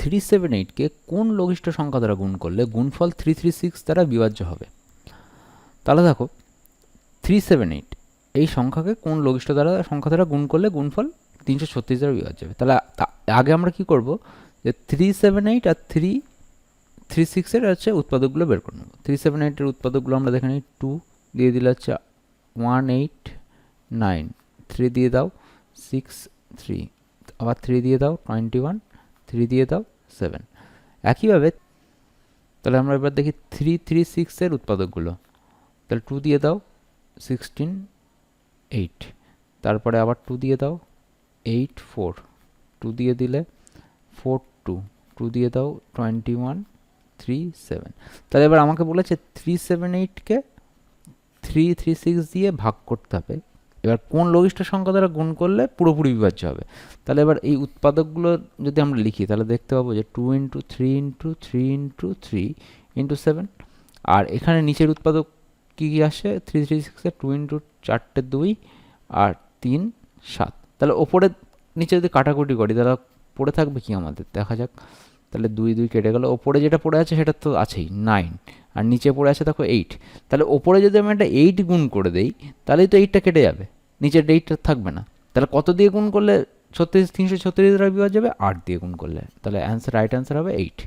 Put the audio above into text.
Three seven এইটকে কোন লঘিষ্ঠ সংখ্যা দ্বারা গুণ করলে গুণফল থ্রি থ্রি সিক্স দ্বারা বিভাজ্য হবে? তাহলে দেখো, থ্রি সেভেন এইট, এই সংখ্যাকে কোন লঘিষ্ঠ দ্বারা, সংখ্যা দ্বারা গুণ করলে গুণফল তিনশো ছত্রিশ দ্বারা বিভাজ্য হবে? তাহলে আগে আমরা কি করব? যে থ্রি সেভেন এইট আর থ্রি থ্রি সিক্সের হচ্ছে উৎপাদকগুলো বের করে নেব। থ্রি সেভেন এইটের উৎপাদকগুলো আমরা দেখে নিই। টু দিয়ে দিলে হচ্ছে ওয়ান এইট নাইন, থ্রি দিয়ে দাও, সিক্স থ্রি, আবার থ্রি দিয়ে দাও, টোয়েন্টি ওয়ান থ্রি দিয়ে দাও সেভেন একইভাবে, তাহলে আমরা এবার দেখি থ্রি থ্রি সিক্সের উৎপাদকগুলো। তাহলে টু দিয়ে দাও সিক্সটিন এইট তারপরে আবার টু দিয়ে দাও এইট ফোর টু দিয়ে দিলে ফোর টু টু দিয়ে দাও টোয়েন্টি ওয়ান থ্রি সেভেন তাহলে এবার আমাকে বলেছে থ্রি সেভেন এইটকে থ্রি থ্রি সিক্স দিয়ে ভাগ করতে হবে। এবার কোন লঘিষ্ঠ সংখ্যা দ্বারা গুণ করলে পুরোপুরি বিভাজ্য হবে? তাহলে এবার এই উৎপাদকগুলো যদি আমরা লিখি, তাহলে দেখতে পাবো যে two into three into three into three into seven আর এখানে নিচের উৎপাদক কী কী আসে? থ্রি থ্রি সিক্সে টু ইন্টু চারটে দুই আর তিন, সাত। তাহলে ওপরে নিচে যদি কাটাকুটি করি, তাহলে পড়ে থাকবে কি আমাদের? দেখা যাক। তাহলে দুই দুই কেটে গেল। ওপরে যেটা পড়ে আছে সেটা তো আছেই নাইন আর নিচে পড়ে আছে দেখো এইট তাহলে ওপরে যদি আমি একটা এইট গুণ করে দেই, তাহলেই তো এইটটা কেটে যাবে। নিচের এইটটা থাকবে না। তাহলে কত দিয়ে গুণ করলে ছত্রিশ, তিনশো ছত্রিশ দ্বারা বিভাগ যাবে? আট দিয়ে গুণ করলে। তাহলে অ্যান্সার রাইট অ্যান্সার হবে এইট